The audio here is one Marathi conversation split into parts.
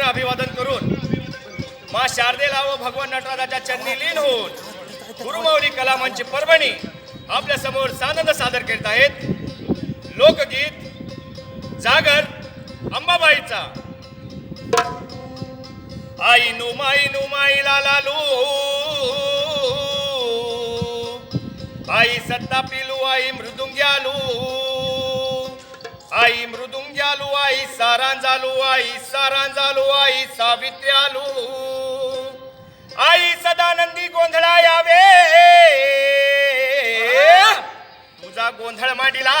अभिवादन करून मा शारदेला व भगवान नटराजाच्या चरणी लीन होऊन गुरुमौली कलामंच परभणी आपल्यासमोर सानंद सादर करीत आहेत. लोकगीत जागर अंबाबाईचा. आई नु माई नु माई लाला लू. आई सत्ता पिलू आई मृदुंग्यालू. आलू आई सारा जालू आई सारा जालू आई सावित्री आलू आई सदानंदी गोंधळा यावे. तुझा गोंधळ मांडिला.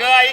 ग आई